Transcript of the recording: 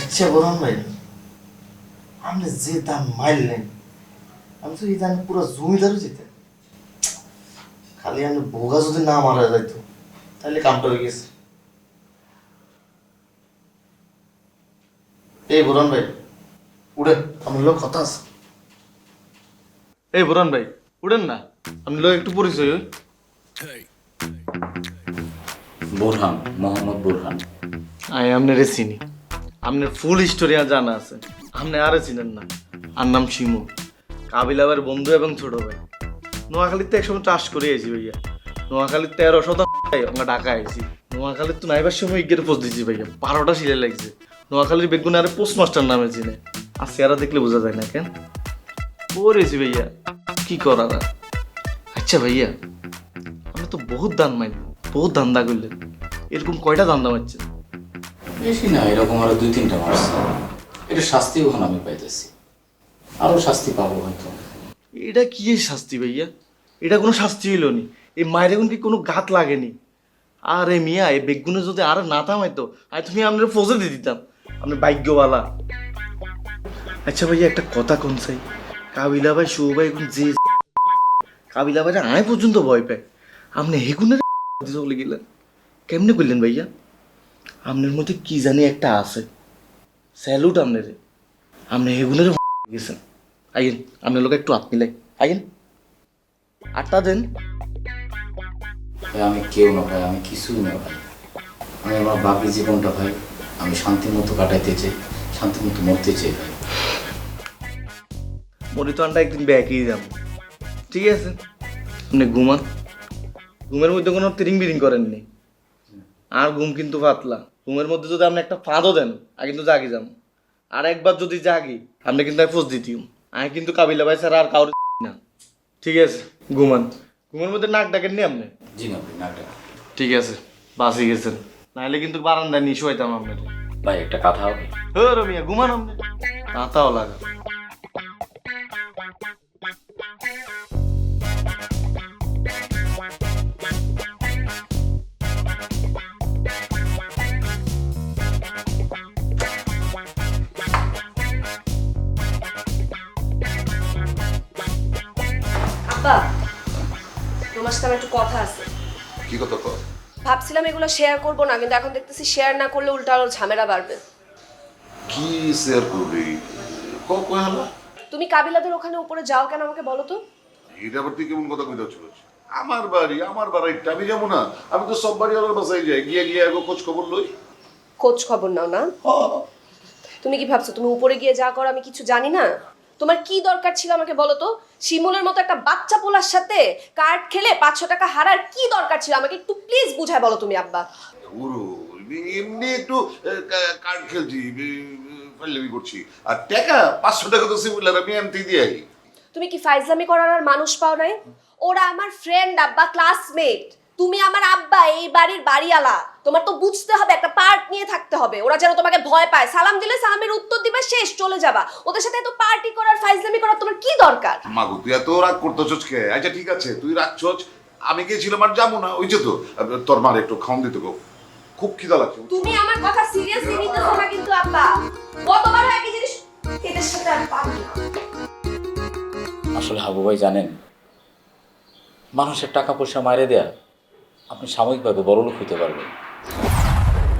আচ্ছা বরং ভাই আপনি যে দাম মারলেন আমি তো এই দামে পুরো জমিদারও যেতেন খালি আমি ভোগা যদি না মারা যাইতো তাহলে কামটা হয়ে গেছে। এই বরণ ভাই উড়েন আপনার লোক কথা আছে। এই বরণ ভাই উড়েন না আপনার লোক একটু পরিচয়। বুরহান মোহাম্মদ বুরহান। আমি আপনার চিনি। আপনার ফুল হিস্টোরি জানা আছে। আপনি আরে চিনেন না। আর নাম শিমু। কাবিল আবার বন্ধু এবং ছোট ভাই। নোয়াখালীতে একসময় চাষ করে আইছি ভাইয়া। নোয়াখালীর তেরো শতাংশ আমরা ঢাকা আইছি। নোয়াখালীর তো নাইবার সময় ইগের পোস্ট দিচ্ছি ভাইয়া। বারোটা সিলে লাগছে। নোয়াখালীর বেগুন আরে পোস্ট মাস্টার নামে চিনে। আর চেহারা দেখলে বোঝা যায় না কেন? পড়েছি ভাইয়া, কি করার আচ্ছা ভাইয়া, আপনি তো বহুত দান মাইল বহুত ধান্দা করলেন। এরকম কয়টা ধান্দা মারছেন? বেশি না, এরকম আরও দুই, তিনটা মাস। এটা শাস্তি ওখানে আমি পাইতেছি। আরও শাস্তি পাবো হয়তো। এটা কি শাস্তি ভাইয়া? এটা কোনো শাস্তি হইল নি? এই মায়ের এখন কি কোনো গাত লাগেনি? আরে মিয়া, এই বেগুনে যদি আর না থামাইতো, আর তুমি আপনার ফজে দিয়ে দিতাম। আপনি ভাগ্যওয়ালা আচ্ছা ভাইয়া, একটা কথা কোন চাই? কাবিলা ভাই, শুভ ভাই এখন যে কাবিলা ভাই আয় পর্যন্ত ভয় পায়। আপনি হেগুনের চলে গেলেন। কেমনে করলেন ভাইয়া? আপনার মধ্যে কি জানি একটা আছে। স্যালুট আপনার আপনি হেগুনের গেছেন। আইন আপনার লোক একটু হাত মিলাই। আইন আটটা দেন। ভাই আমি কেউ না ভাই আমি কিছুই না ভাই। আমি আমার বাকি জীবনটা ভাই আমি শান্তি মতো কাটাইতে চাই শান্তি মতো মরতে চাই ভাই। মরিতনটা একদিন ব্যাকই যাব। ঠিক আছে? আপনি ঘুমান। ঘুমের মধ্যে কোনো তিরিং বিরিং করেননি। আর ঘুম কিন্তু পাতলা। ঘুমের মধ্যে যদি আপনি একটা ফাঁদও দেন আর কিন্তু জাগি যাম। আর একবার যদি জাগি আপনি কিন্তু আমি ফোস দিতিম আমি কিন্তু কাবিলা ভাই স্যার আর কাউর না। ঠিক আছে ঘুমান। ঘুমের মধ্যে নাক ডাকেননি আপনি? জি না ভাই নাটক ঠিক আছে বাসি গেছেন। নাহলে কিন্তু বারান্দায় নিশু হইতাম আপনার। ভাই একটা কথা হবে হে রমিয়া ঘুমান আপনি। তাতাও লাগা। আব্বা তোমার সাথে আমার একটু কথা আছে। কি কথা কর ভাবছিলাম এগুলো শেয়ার করব না কিন্তু এখন দেখতেছি শেয়ার না করলে উল্টা আরও ঝামেলা বাড়বে। কি শেয়ার করবি? ক- কয় হলো? তুমি কাবিলাদের ওখানে উপরে যাও কেন আমাকে বলো তো। এটা আবার তুই কেমন কথা কইতে চলেছ আমার বাড়ি আমার বাড়িটা আমি যাব না। আমি তো সব বাড়ি আমার বাসায় যাই গিয়ে গিয়ে আগে খোঁজ খবর লই। খোঁজ খবর নাও না। তুমি কি ভাবছ তুমি উপরে গিয়ে যা করো আমি কিছু জানি না? তোমার কি দরকার ছিল আমাকে বলো তো? শিমুলের মতো একটা বাচ্চা পোলার সাথে কার্ড খেলে পাঁচশো টাকা হারার কি দরকার ছিল? আমাকে একটু প্লিজ বুঝায় বলো তুমি আব্বা। গুরু এমনি একটু কার্ড খেলছি ফাইলামি করছি। আর টাকা পাঁচশো টাকা তো সিমিলার আমি এমতি দিয়ে তুমি কি ফাইজলামি করার আর মানুষ পাও নাই? ওরা আমার ফ্রেন্ড আব্বা ক্লাসমেট তুমি আমার আব্বা এই বাড়ির বাড়িওয়ালা। তোমার তো বুঝতে হবে একটা পার্ট নিয়ে থাকতে হবে। ওরা যেন তোমাকে ভয় পায়। সালাম দিলে সালামের উত্তর দিবে শেষ চলে যাবা। ওদের সাথে এত পার্টি করার ফাইজলামি করার তোমার কি দরকার? মাগো তুই এত রাগ করতেছস কে? আচ্ছা ঠিক আছে তুই রাখছস আমি গেছিলাম আর যাব না ওই যে তো তোর মার একটু খাওন দিতে গো। খুব খিদা লাগছে তুমি আমার কথা সিরিয়াসলি নিতেছো না কিন্তু আব্বা। কতবার একই জিনিস? এদের সাথে আর পারি না। আসলে হাবু ভাই জানেন মানুষের টাকা পয়সা মারে দেয়া আপনি সাময়িকভাবে বড়লোক হইতে পারবেন।